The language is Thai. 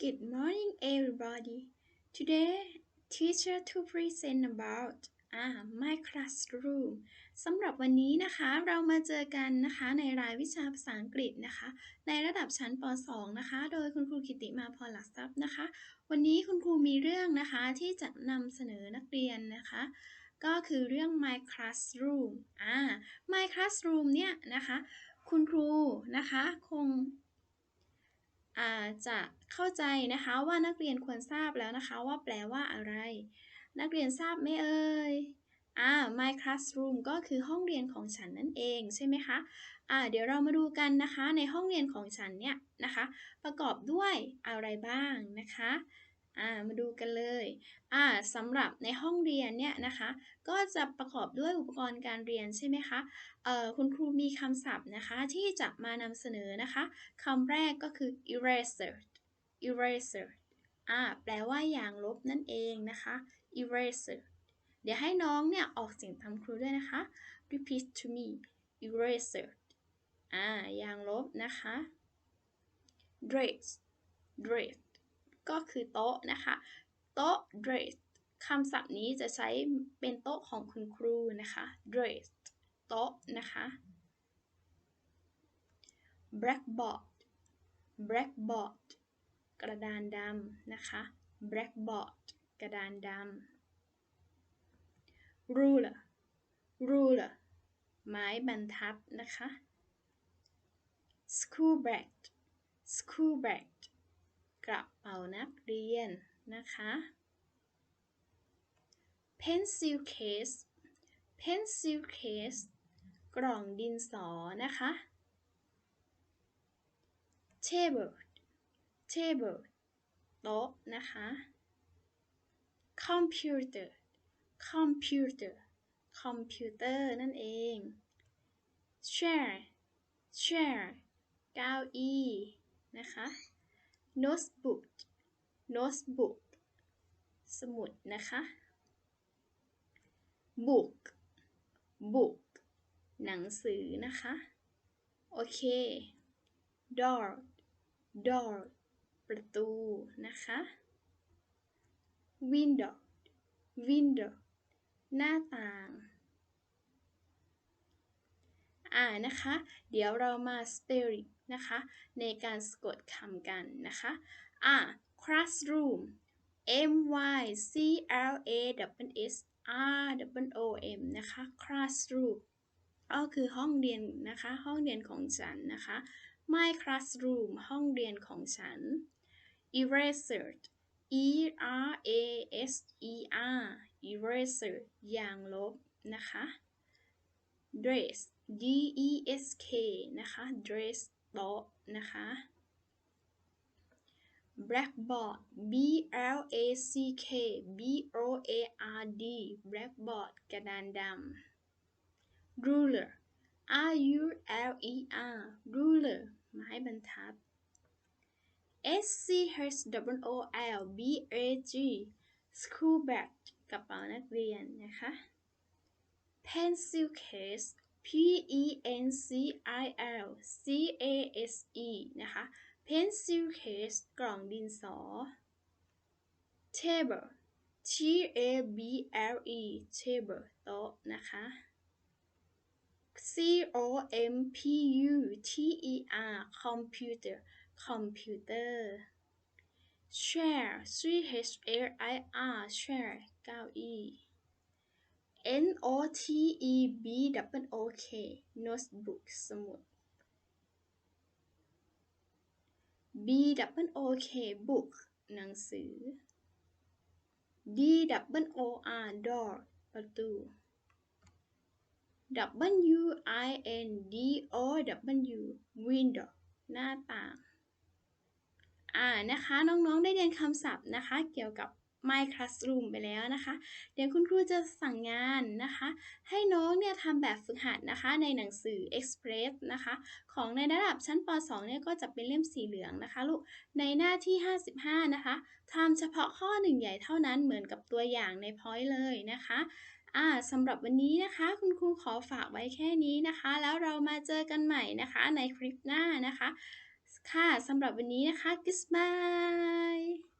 Good morning, everybody. Today, teacher to present about อ่า my classroom สำหรับวันนี้นะคะเรามาเจอกันนะคะในรายวิชาภาษาอังกฤษนะคะ ในระดับชั้นป .2 นะคะ โดยคุณครูกิติมาพรหลักทรัพย์นะคะ วันนี้คุณครูมีเรื่องนะคะที่จะนำเสนอนักเรียนนะคะ ก็คือเรื่อง my classroom อ่า my classroom เนี่ยนะคะ คุณครูนะคะคง จจะเข้าใจนะคะว่านักเรียนควรทราบแล้วนะคะว่าแปลว่าอะไร นักเรียนทราบไหมเอ่ยอ่า my classroom ก็คือห้องเรียนของฉันนั่นเองใช่ไหมคะอ่าเดี๋ยวเรามาดูกันนะคะในห้องเรียนของฉันเนี่ยนะคะ ประกอบด้วยอะไรบ้างนะคะ อ่ามาดูกันเลยอ่าสำหรับในห้องเรียนเนี่ยนะคะ ก็จะประกอบด้วยอุปกรณ์การเรียนใช่ไหมคะเอ่อคุณครูมีคำศัพท์นะคะที่จะมานำเสนอนะคะคำแรกก็คือ eraser eraser อ่าแปลว่าอย่างลบนั่นเองนะคะ eraser เดี๋ยวให้น้องเนี่ยออกเสียงตามครูด้วยนะคะ repeat to me eraser อ่าอย่างลบนะคะ dress dress ก็คือโต๊ะนะคะโต๊ะ dress คำศัพท์นี้จะใช้เป็นโต๊ะของคุณครูนะคะ dress โต๊ะนะคะ blackboard blackboard กระดานดำนะคะ blackboard กระดานดำ ruler ruler ไม้บรรทัดนะคะ school bag school bag กระเป๋านักเรียนนะคะ pencil case pencil case กล่องดินสอนะคะ table table โต๊ะนะคะ computer computer คอมพิวเตอร์นั่นเอง chair chair เก้าอี้นะคะ notebook notebook สมุดนะคะ book book หนังสือนะคะ โอเค door door ประตูนะคะ window window หน้าต่าง อ่านะคะ เดี๋ยวเรามา spelling นะคะ ในการสะกดคำกันนะคะอ่า classroom m y c l a w s r w o m นะคะ classroom ก็คือห้องเรียนนะคะ ห้องเรียนของฉันนะคะ my classroom ห้องเรียนของฉัน eraser e r a s e r eraser อย่างลบนะคะ dress d e s k นะคะ dress โต๊ะนะคะ blackboard b l a c k b o a r d blackboard กระดานดำ ruler r u l e r ruler ไม้บรรทัด s c h w o l b a g school bag กระเป๋านักเรียนนะคะ pencil case p e n c i l c a s e นะคะ pencil case กล่องดินสอ table t a b l e table โต๊ะนะคะ c o m p u t e r computer computer chair c h a i r chair เก้าอี้ N O T E B W O K notebook สมุด B W O K book หนังสือ D W O R door ประตู W I N D O W window หน้าต่าง อ่านะคะ น้อง ๆ ได้เรียนคำศัพท์นะคะ เกี่ยวกับ My Classroom ไปแล้วนะคะ เดี๋ยวคุณครูจะสั่งงานนะคะ ให้น้องเนี่ยทำแบบฝึกหัดนะคะ ในหนังสือ Express นะคะ ของในระดับชั้นป .2 เนี่ยก็จะเป็นเล่มสีเหลืองนะคะลูก ในหน้าที่ 55 นะคะทำเฉพาะข้อหนึ่งใหญ่เท่านั้นเหมือนกับตัวอย่างในพอยต์เลยนะคะอ่าสำหรับวันนี้นะคะ คุณครูขอฝากไว้แค่นี้นะคะ แล้วเรามาเจอกันใหม่นะคะ ในคลิปหน้านะคะ ค่ะสำหรับวันนี้นะคะ goodbye